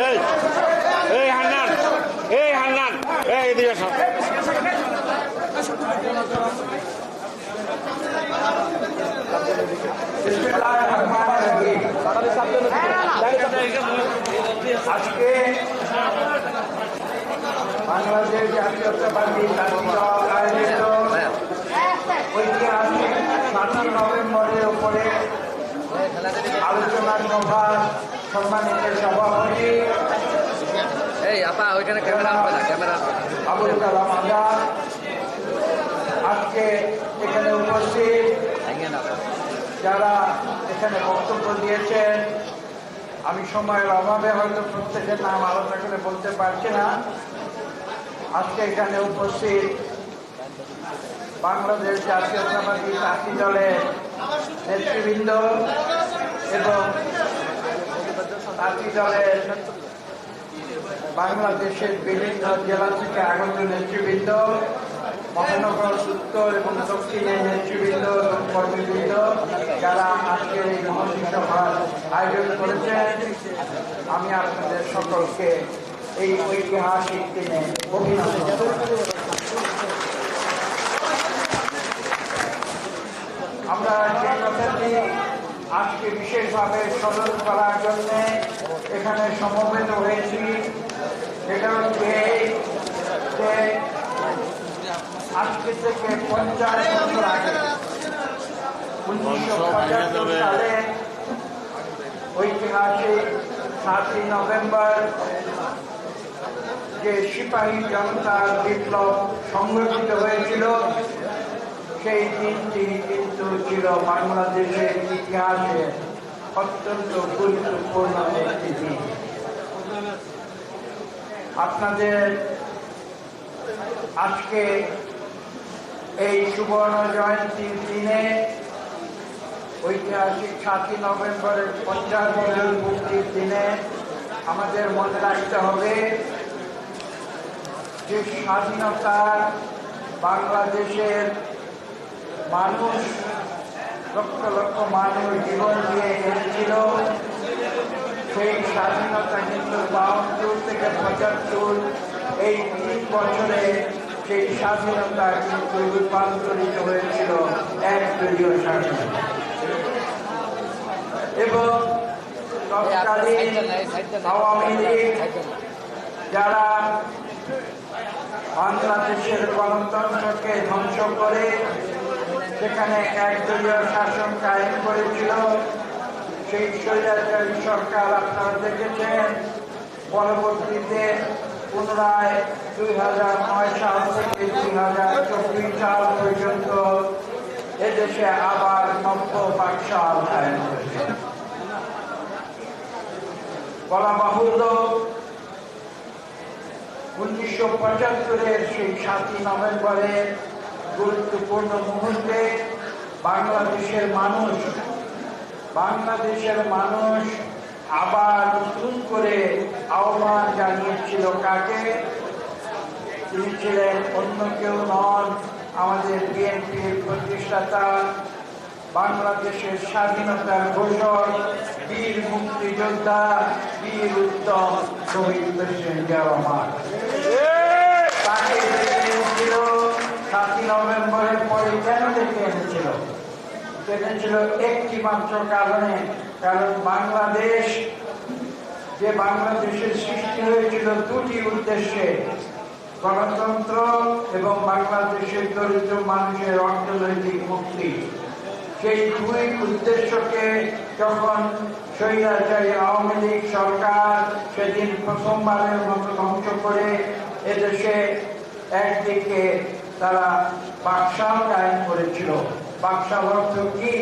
এই এই হান্নান এই হান্নান, এই এদিকে সব আজকে বাংলাদেশ জাতীয়তাবাদী জাতীয় দল আয়োজিত ঐতিহাসিক সাতই নভেম্বরের উপরে আলোচনা সভা সম্মানিত সভাপতি এই আপা ওইখানে ক্যামেরা আসবে না ক্যামেরা আসবে না। আবুল কালাম আজাদ। আজকে এখানে উপস্থিত যারা এখানে বক্তব্য দিয়েছেন আমি সময়ের অভাবে হয়তো প্রত্যেকের নাম আলাদা করে বলতে পারছি না। আজকে এখানে উপস্থিত বাংলাদেশ জাতীয়তাবাদী চাকরি দলের নেতৃবৃন্দ এবং চাকরি দলের বাংলাদেশের বিভিন্ন জেলা থেকে আগত নেতৃবৃন্দ, মহানগর উত্তর এবং দক্ষিণের নেতৃবৃন্দ এবং কর্মীবৃন্দ, যারা আজকের এই মহর্ষি সভার আয়োজন করেছেন, আমি আপনাদের সকলকে এই ঐতিহাসিক দিনে অভিনন্দন আমরা যে কথাটি আজকে বিশেষভাবে স্মরণ করার জন্য এখানে সমবেত হয়েছি। সেটা হচ্ছে আজকে থেকে পঞ্চাশ বছর আগে, উনিশশো পঁচাত্তর সালে ঐতিহাসিক সাতই নভেম্বর যে সিপাহী জনতার বিপ্লব সংগঠিত হয়েছিল, সেই দিনটি ছিল বাংলাদেশের ইতিহাসে অত্যন্ত গুরুত্বপূর্ণ একটি দিন। আপনাদের আজকে এই সুবর্ণ জয়ন্তীর দিনে ঐতিহাসিক সাতই নভেম্বরের পঞ্চাশ বছর মুক্তির দিনে আমাদের মনে রাখতে হবে যে স্বাধীনতা বাংলাদেশের মানুষ লক্ষ লক্ষ মানুষ জীবন দিয়ে এনেছিল সেই স্বাধীনতা কিন্তু বাহাত্তর থেকে পঁচাত্তর এই তিন বছরে সেই স্বাধীনতা কিন্তু রূপান্তরিত হয়েছিল এক দলীয় স্বাধীনতা এবং তৎকালীন আওয়ামী লীগ যারা বাংলাদেশের গণতন্ত্রকে ধ্বংস করে সেখানে একদলীয় শাসন কায়েম করেছিল, সেই স্বৈরাচারী সরকার আপনারা দেখেছেন, পরবর্তীতে পুনরায় দুই হাজার নয় সাল থেকে দুই হাজার চব্বিশ সাল পর্যন্ত এদেশে আবার নব্য বাকশাল কায়েম বলা বাহুল্য, উনিশশো পঁচাত্তরের সেই সাতই নভেম্বরের গুরুত্বপূর্ণ মুহূর্তে বাংলাদেশের মানুষ বাংলাদেশের মানুষ আবার নতুন করে আহ্বান জানিয়েছিল কাকে? তিনি ছিলেন অন্য কেউ নন আমাদের বিএনপির প্রতিষ্ঠাতা বাংলাদেশের স্বাধীনতার ঘোষক বীর মুক্তিযোদ্ধা বীর উত্তম শহীদ প্রেসিডেন্ট রহমান। তাকে এনেছিল সাতই নভেম্বরের পরে কেন ডেকে এনেছিল এনেছিল একটি মাত্র কারণে, কারণ বাংলাদেশ, যে বাংলাদেশের সৃষ্টি হয়েছিল দুটি উদ্দেশ্যে, গণতন্ত্র এবং বাংলাদেশের দরিদ্র মানুষের অর্থনৈতিক মুক্তি। সেই দুই উদ্দেশ্যকে যখন স্বৈরাচারী আওয়ামী লীগ সরকার সেদিন প্রথমবারের মতো ধ্বংস করে, এদেশে একদিকে তারা বাকশাল কায়েম করেছিল। বাকশাল অর্থ কি?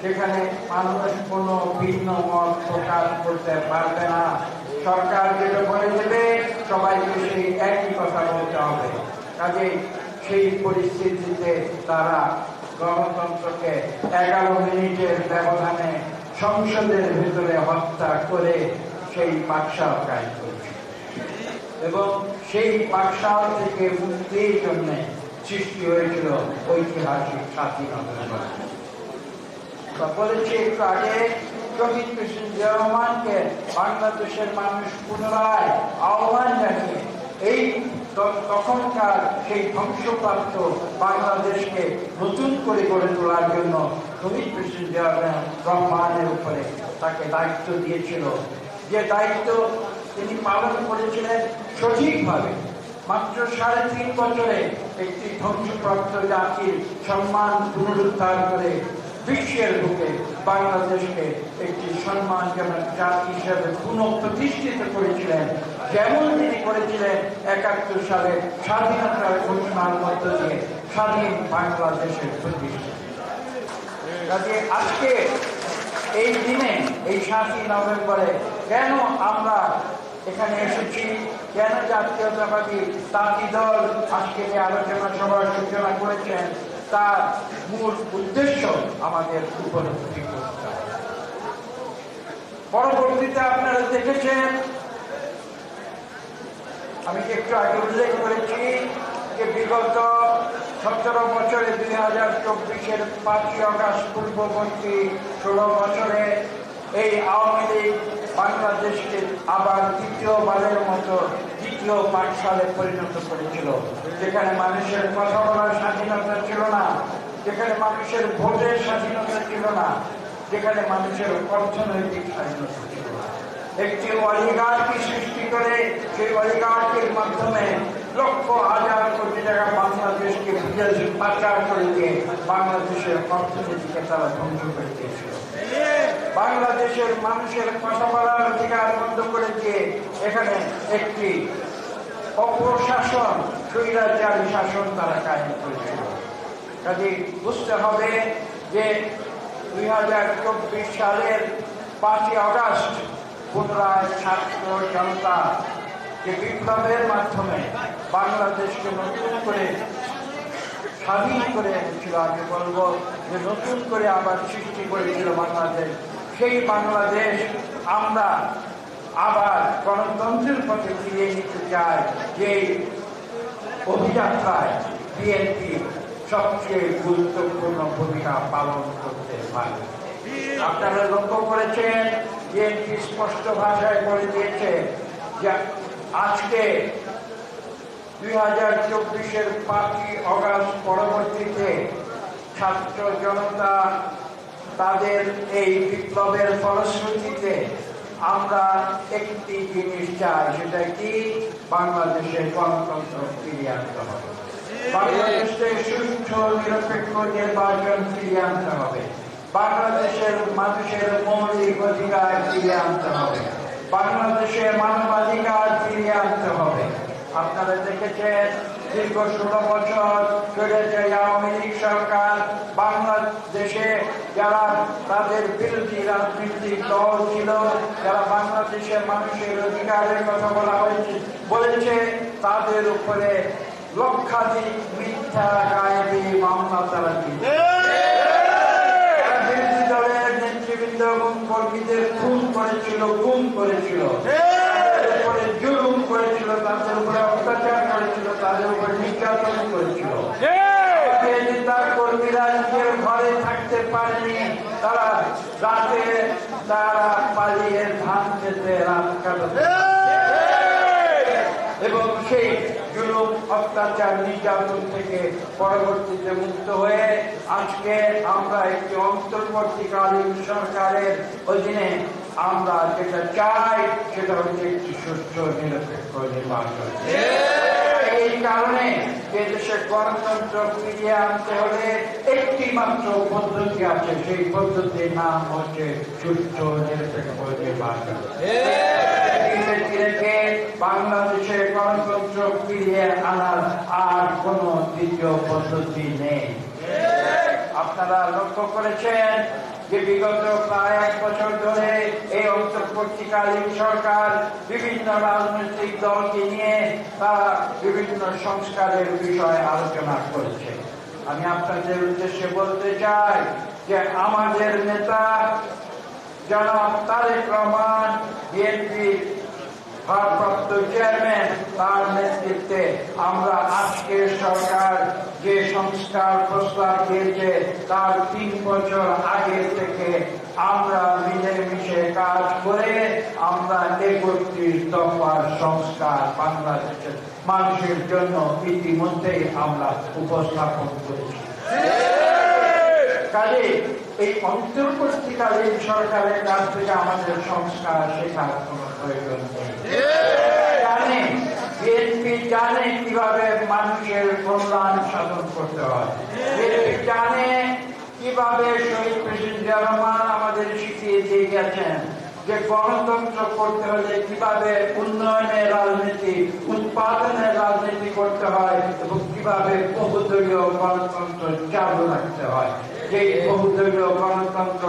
সেখানে মানুষ কোনো ভিন্ন মত প্রকাশ করতে পারবে না। সরকার যেটা বলে দেবে, সবাইকে সেই একই কথা বলতে হবে। কাজে সেই পরিস্থিতিতে তারা গণতন্ত্রকে এগারো মিনিটের ব্যবধানে সংসদের ভিতরে হত্যা করে সেই বাকশাল কায়েম করেছে। এবং সেই বাকশাল থেকে মুক্তির জন্য সৃষ্টি হয়েছিল ঐতিহাসিক বা বলেছি একটু আগে শহীদ প্রেসিডেন্ট রহমানকে বাংলাদেশের মানুষ পুনরায় আহ্বান জানিয়ে, এই তখনকার সেই ধ্বংসপ্রাপ্ত বাংলাদেশকে নতুন করে গড়ে তোলার জন্য শহীদ জিয়া রহমানের উপরে তাকে দায়িত্ব দিয়েছিল। যে দায়িত্ব তিনি পালন করেছিলেন সঠিকভাবে, মাত্র সাড়ে তিন বছরে একটি ধ্বংসপ্রাপ্ত জাতির সম্মান পুনরুদ্ধার করে বিশ্বের বুকে বাংলাদেশকে একটি সম্মানজনক জাতি হিসেবে পুনঃপ্রতিষ্ঠিত করেছিলেন। যেমন তিনি করেছিলেন একাত্তর সালে স্বাধীনতার ঘোষণার মধ্য দিয়ে স্বাধীন বাংলাদেশের প্রতিষ্ঠা। কাজে আজকে এই দিনে, এই সাতই নভেম্বরে কেন আমরা এখানে এসেছি কেন জাতীয়তাবাদী তাঁতি দল আজকে যে আলোচনা সভার সূচনা করেছেন, তার মূল উদ্দেশ্য আমাদের উপলব্ধি করতে পরবর্তীতে আপনারা দেখেছেন, আমি একটু আগে উল্লেখ করেছি যে বিগত সতেরো বছরে দুই হাজার চব্বিশের পাঁচই অগাস্ট পূর্ববর্তী ষোলো বছরে এই আওয়ামী লীগ বাংলাদেশকে আবার দ্বিতীয়বারের মতো দ্বিতীয় পাঠশালে পরিণত করেছিল, যেখানে মানুষের কথা বলার স্বাধীনতা ছিল না, যেখানে মানুষের ভোটের স্বাধীনতা ছিল না, যেখানে মানুষের অর্থনৈতিক স্বাধীনতা ছিল না। একটি অলিগার্কি সৃষ্টি করে সেই অলিগার্কির মাধ্যমে লক্ষ হাজার কোটি টাকা বাংলাদেশকে পাচার করে দিয়ে বাংলাদেশের অর্থনীতিকে তারা ধ্বংস করে দিয়েছিল। বাংলাদেশের মানুষের কথা বলার অধিকার বন্ধ করে দিয়ে এখানে একটি অপশাসন স্বৈরাচারী শাসন তারা কায়েম করেছিল। কাজে বুঝতে হবে যে দুই হাজার চব্বিশ সালের পাঁচই আগস্ট পুনরায় ছাত্র জনতা যে বিপ্লবের মাধ্যমে বাংলাদেশকে নতুন করে স্বাধীন করে এনেছিল আমি বলব যে নতুন করে আবার সৃষ্টি করেছিল বাংলাদেশ। সেই বাংলাদেশ আমরা আবার গণতন্ত্রের পথে ফিরিয়ে নিতে চাই যেই অভিযাত্রায় বিএনপি সবচেয়ে গুরুত্বপূর্ণ ভূমিকা পালন করতে পারে। আপনারা লক্ষ্য করেছেন, বিএনপি স্পষ্ট ভাষায় বলে দিয়েছে যে আজকে দুই হাজার চব্বিশের পাঁচই অগাস্ট পরবর্তীতে ছাত্র জনতা তাদের এই বিপ্লবের ফলশ্রুতিতে আমরা একটি জিনিস চাই, সেটা কি? বাংলাদেশের গণতন্ত্র ফিরিয়ে আনতে হবে। বাংলাদেশে সুষ্ঠু, নিরপেক্ষ নির্বাচন ফিরিয়ে আনতে হবে। বাংলাদেশের মানুষের মৌলিক অধিকার ফিরিয়ে আনতে হবে। বাংলাদেশে মানবাধিকার ফিরিয়ে আনতে হবে। আপনারা দেখেছেন, দীর্ঘ ষোলো বছর চলেছে আওয়ামী লীগ সরকার বাংলাদেশে যারা তাদের বিরোধী রাজনৈতিক দল ছিল, যারা বাংলাদেশের মানুষের অধিকারের কথা বলা হয়েছে, বলেছে তাদের উপরে লক্ষাধিক মিথ্যা, গায়েবী মামলা তারা বিরোধী দলের নেতৃবৃন্দ এবং কর্মীদের খুন করেছিল গুম করেছিল তাদের উপরে জুলুম করেছিল তাদের উপরে অত্যাচার করেছিল তাদের উপরে নির্যাতন করেছিল। আমাদের কর্মীরা নিজের ঘরে থাকতে পারেনি। তারা রাতে তারা পালিয়ে ধান খেতে রাত কাটাতে এবং সেই জুলুম অত্যাচার নির্যাতন থেকে পরবর্তীতে মুক্ত হয়ে আজকে আমরা একটি অন্তর্বর্তীকালীন সরকারের অধীনে আমরা যেটা চাই সেটা হচ্ছে একটি সুস্থ নিরপেক্ষ নির্বাচন। এই কারণে যে দেশে গণতন্ত্র ফিরিয়ে আনতে হলে একটি মাত্র পদ্ধতি আছে। সেই পদ্ধতির নাম হচ্ছে সুস্থ নিরপেক্ষ নির্বাচন। বাংলাদেশে গণতন্ত্র ফিরিয়ে আনার আর কোন দ্বিতীয় পদ্ধতি নেই। আপনারা লক্ষ্য করেছেন যে বিগত প্রায় এক বছর ধরে এই অন্তর্বর্তীকালীন সরকার বিভিন্ন রাজনৈতিক দলকে নিয়ে তারা বিভিন্ন সংস্কারের বিষয়ে আলোচনা করেছে। আমি আপনাদের উদ্দেশ্যে বলতে চাই যে আমাদের নেতা জনাব তারেক রহমান বিএনপি ভারপ্রাপ্ত চেয়ারম্যান তার নেতৃত্বে আমরা আজকের সরকার যে সংস্কার প্রস্তাব দিয়েছে, তার তিন বছর আগে থেকে আমরা মিলেমিশে কাজ করে আমরা একত্রিশ দফার সংস্কার বাংলাদেশের মানুষের জন্য ইতিমধ্যেই আমরা উপস্থাপন করেছি। কাজে এই অন্তর্বর্তীকালীন সরকারের কাছ থেকে আমাদের সংস্কার শেখার কোনো প্রয়োজন নেই। জানে বিএনপি জানে কীভাবে মানুষের কল্যাণ সাধন করতে হয়। জানে কীভাবে শহীদ প্রেসিডেন্ট রহমান আমাদের শিখিয়ে দিয়ে গেছেন যে গণতন্ত্র করতে হলে কীভাবে উন্নয়নের রাজনীতি, উৎপাদনের রাজনীতি করতে হয় এবং কীভাবে বহুদলীয় গণতন্ত্র চালু রাখতে হয়। যে বহুদলীয় গণতন্ত্র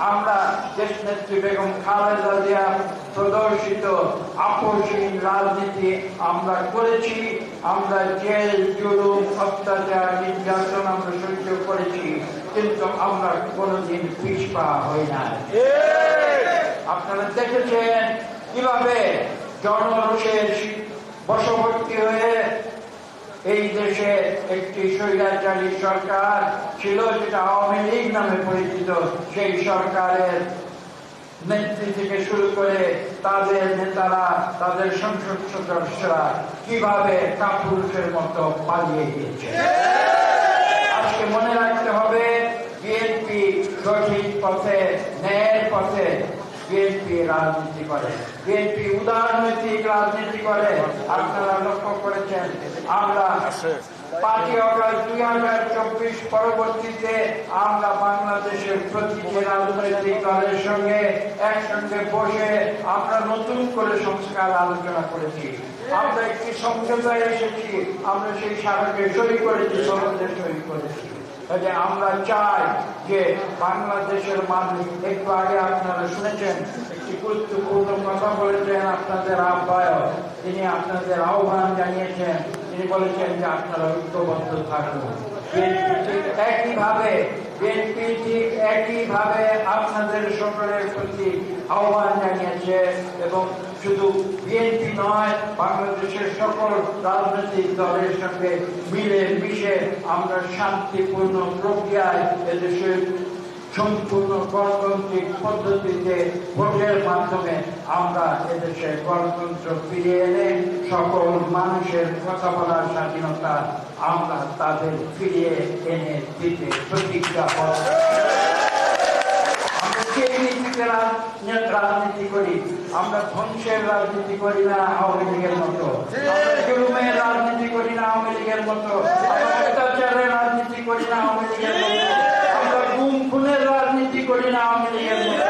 আমরা দেশ নেত্রী বেগম খালেদা জিয়া প্রদর্শিত আপসহীন রাজনীতি আমরা করেছি, আমরা জেল, জুলুম, অত্যাচার, নির্যাতন আমরা সহ্য করেছি, কিন্তু আমরা কোনোদিন পিছপা হই না আপনারা দেখেছেন কীভাবে জনরোষের বশবর্তী হয়ে এই দেশে একটি স্বৈরাচারী সরকার ছিল যেটা আওয়ামী লীগ নামে পরিচিত সেই সরকারের নেত্রী থেকে শুরু করে তাদের নেতারা তাদের সংসদ সদস্যরা কীভাবে কাপুরুষের মতো পালিয়ে গিয়েছে আজকে মনে রাখতে হবে বিএনপি সঠিক পথে ন্যায়ের পথে বিএনপি রাজনীতি করে বিএনপি উদারনৈতিক রাজনীতি করে আপনারা লক্ষ্য করেছেন আমরা পাঁচই অগস্ট দুই হাজার চব্বিশ পরবর্তীতে আমরা বাংলাদেশের প্রতিটি রাজনৈতিক দলের সঙ্গে একসঙ্গে বসে আমরা নতুন করে সংস্কার আলোচনা করেছি। আমরা একটি সমঝোতায় এসেছি, আমরা সেই স্মারকে সই করেছি সনদে সই করেছি। কাজে আমরা চাই যে বাংলাদেশের মানুষ, একটু আগে আপনারা শুনেছেন, একটি গুরুত্বপূর্ণ কথা বলেছেন আপনাদের আহ্বায়ক। তিনি আপনাদের আহ্বান জানিয়েছেন তিনি বলেছেন যে আপনারা ঐক্যবদ্ধ থাকুন একইভাবে, বিএনপি ঠিক একইভাবে আপনাদের সকলের প্রতি আহ্বান জানিয়েছে এবং শুধু বিএনপি নয়, বাংলাদেশের সকল রাজনৈতিক দলের সঙ্গে মিলে মিশে আমরা শান্তিপূর্ণ প্রক্রিয়ায় এদেশের সম্পূর্ণ গণতান্ত্রিক পদ্ধতিতে ভোটের মাধ্যমে আমরা এদেশে গণতন্ত্র ফিরিয়ে এনে সকল মানুষের কথা বলার স্বাধীনতা আমরা তাদের ফিরিয়ে এনে দিতে প্রতিজ্ঞাবদ্ধ সেই রাজ- রাজনীতি করি, আমরা ধ্বংসের রাজনীতি করি না, আওয়ামী লীগের মতো আমরা জুলুমের রাজনীতি করি না আওয়ামী লীগের মতো আমরা অত্যাচারের রাজনীতি করি না আওয়ামী লীগের মতো আমরা গুম খুনের রাজনীতি করি না আওয়ামী লীগের মতো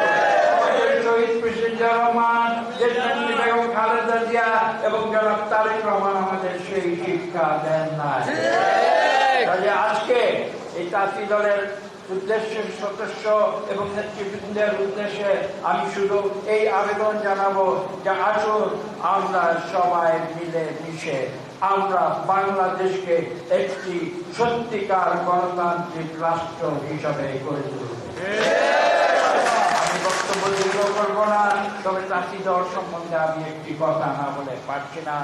আমাদের শহীদ প্রেসিডেন্ট জিয়া রহমান দেশনেত্রী বেগম খালেদা জিয়া এবং জনাব তারেক রহমান আমাদের শিক্ষা দেন নাই। কাজে আজকে এই তাঁতি দলের উদ্দেশ্যে সদস্য এবং নেতৃবৃন্দের উদ্দেশ্যে আমি শুধু এই আবেদন জানাব যে আসুন আমরা সবাই মিলে মিশে আমরা বাংলাদেশকে একটি সত্যিকার গণতান্ত্রিক রাষ্ট্র হিসাবে গড়ে তুলব। বক্তব্য দীর্ঘ করব না। তবে চাষি দল সম্বন্ধে আমি একটি কথা না বলে পারছি না।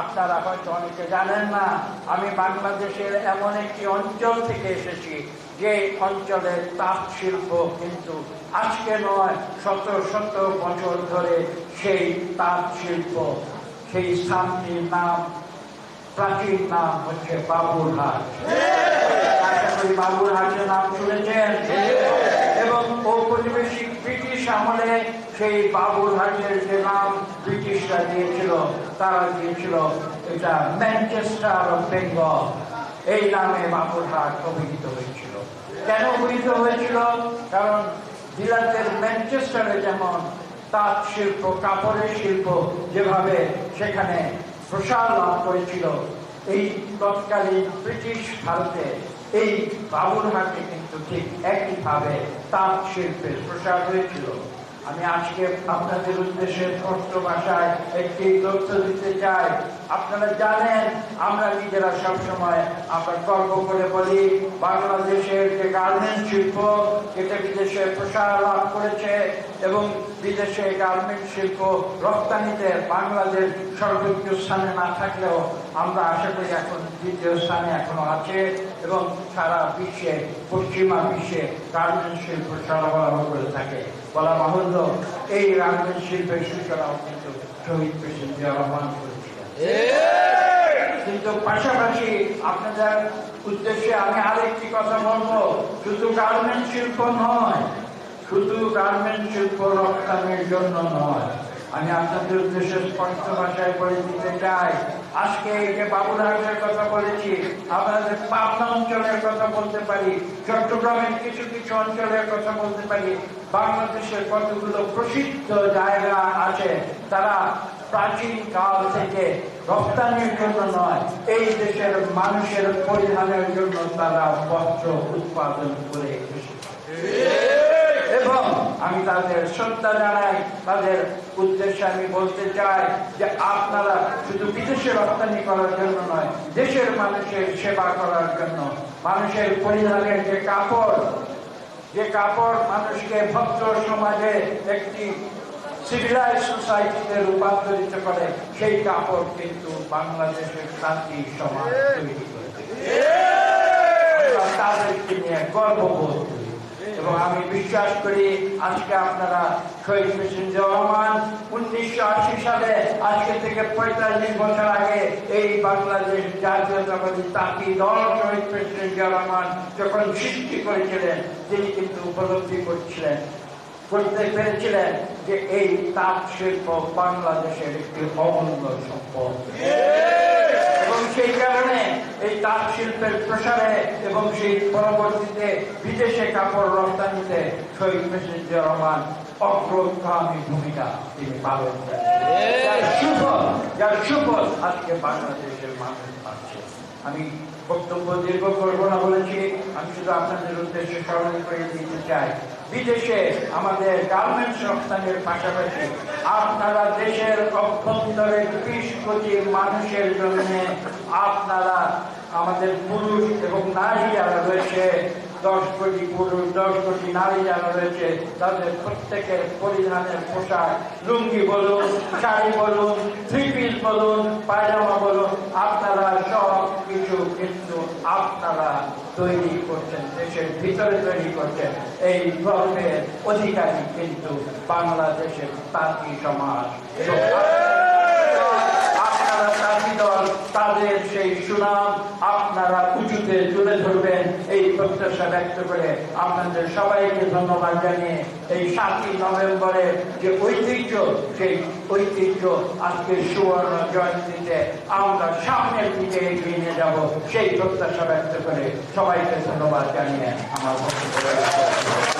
আপনারা হয়তো অনেকে জানেন না আমি বাংলাদেশের এমন একটি অঞ্চল থেকে এসেছি যে অঞ্চলের তাঁত শিল্প কিন্তু আজকে নয় শত শত বছর ধরে সেই তাঁত শিল্প সেই স্থানটির নাম প্রাচীন নাম হচ্ছে বাবুরহাট আশা করি বাবুরহাটের নাম শুনেছেন? এবং আমলে সেই বাবুরহাটের যে নাম ব্রিটিশরা দিয়েছিল, তারা দিয়েছিল এটা ম্যানচেস্টার অফ বেঙ্গল। এই নামে বাবুরহাট অভিহিত হয়েছিল। কেন অভিহিত হয়েছিল? কারণ বিলাতের ম্যানচেস্টারে যেমন তাঁত শিল্প, কাপড়ের শিল্প যেভাবে সেখানে প্রসার লাভ করেছিল, এই তৎকালীন ব্রিটিশ ভারতে এই বাবুরহাটে কিন্তু ঠিক একইভাবে তাঁত শিল্পের প্রসার হয়েছিল। আমি আজকে আপনাদের উদ্দেশ্যে স্পষ্ট ভাষায় একটি তথ্য দিতে চাই। আপনারা জানেন, আমরা নিজেরা সবসময় আমরা গর্ব করে বলি, বাংলাদেশের যে গার্মেন্ট শিল্প, এটা বিদেশে প্রসার লাভ করেছে এবং বিদেশে গার্মেন্ট শিল্প রপ্তানিতে বাংলাদেশ সর্বোচ্চ স্থানে না থাকলেও আমরা আশা করি এখন দ্বিতীয় স্থানে এখনও আছে। এবং সারা বিশ্বে, পশ্চিমা বিশ্বে গার্মেন্ট শিল্প সরবরাহ করে থাকে। বলা বাহুল্য, এই গার্মেন্ট শিল্পের সূচনাও কিন্তু শহীদ রহমান করেছিলেন। কিন্তু পাশাপাশি আপনাদের উদ্দেশ্যে আমি আরেকটি কথা বলব, শুধু গার্মেন্ট শিল্প নয়, শুধু গার্মেন্ট শিল্প রপ্তানির জন্য নয়। আমি আপনাদের উদ্দেশ্যে স্পষ্ট ভাষায় বলে দিতে চাই আজকে এই যে বাবুরহাটের কথা বলেছি আমাদের পাবনা অঞ্চলের কথা বলতে পারি, চট্টগ্রামের কিছু কিছু অঞ্চলের কথা বলতে পারি, বাংলাদেশের কতগুলো প্রসিদ্ধ জায়গা আছে, তারা প্রাচীন কাল থেকে রপ্তানির জন্য নয়, এই দেশের মানুষের পরিধানের জন্য তারা বস্ত্র উৎপাদন করে এসেছে। আমি তাদের শ্রদ্ধা জানাই। তাদের উদ্দেশ্যে আমি বলতে চাই যে আপনারা শুধু বিদেশে রপ্তানি করার জন্য নয়, দেশের মানুষের সেবা করার জন্য, মানুষের পরিধানের যে কাপড় যে কাপড় মানুষকে ভদ্র সমাজে একটি সিভিলাইজ সোসাইটিতে রূপান্তরিত করে, সেই কাপড় কিন্তু বাংলাদেশের শান্তি সমাজ তৈরি করেছে। তাদেরকে নিয়ে গর্ববোধ এবং আমি বিশ্বাস করি আজকে আপনারা শহীদ প্রেসিডেন্ট রহমান উনিশশো আশি সালে আজকে থেকে পঁয়তাল্লিশ বছর আগে এই বাংলাদেশ জাতীয়তাবাদী তাঁতি দল শহীদ প্রেসিডেন্ট রহমান যখন সৃষ্টি করেছিলেন, তিনি কিন্তু উপলব্ধি করছিলেন করতে পেরেছিলেন যে এই তাঁত শিল্প বাংলাদেশের একটি অমূল্য সম্পদ। সেই কারণে এই তাঁত শিল্পের প্রসারে এবং সেই পরবর্তীতে বিদেশে কাপড় রপ্তানিতে শহীদ প্রেসিডেন্ট রহমান অগ্রগামী ভূমিকা তিনি পালন করেন। সুফল, যার সুফল আজকে বাংলাদেশের মানুষ পাচ্ছে। আমি বক্তব্য দীর্ঘ করব না বলেছি, আমি শুধু আপনাদের উদ্দেশ্যে স্মরণ করে দিতে চাই। বিদেশে আমাদের গার্মেন্টস রপ্তানির পাশাপাশি আপনারা দেশের অভ্যন্তরে বিশ কোটি মানুষের জন্য আপনারা আমাদের পুরুষ এবং নারী যারা রয়েছে, দশ কোটি পুরুষ, দশ কোটি নারী যারা রয়েছে, তাদের প্রত্যেকের পরিধানের পোশাক, লুঙ্গি বলুন, শাড়ি বলুন, থ্রি পিস বলুন, পায়জামা বলুন, আপনারা সব কিছু কিন্তু আপনারা তৈরি করছেন দেশের ভিতরে তৈরি করছেন এই গর্বের অধিকারী কিন্তু বাংলাদেশের তাঁতি সমাজ এবং আপনারা তাঁতি দল তাদের সেই সুনাম আপনারা উঁচুতে তুলে ধরবেন এই প্রত্যাশা ব্যক্ত করে আপনাদের সবাইকে ধন্যবাদ জানিয়ে এই সাতই নভেম্বরের যে ঐতিহ্য, সেই ঐতিহ্য আজকে সুবর্ণ জয়ন্তীতে আমরা সামনের দিকে এগিয়ে নিয়ে যাব। সেই প্রত্যাশা ব্যক্ত করে সবাইকে ধন্যবাদ জানিয়ে আমার বক্তব্য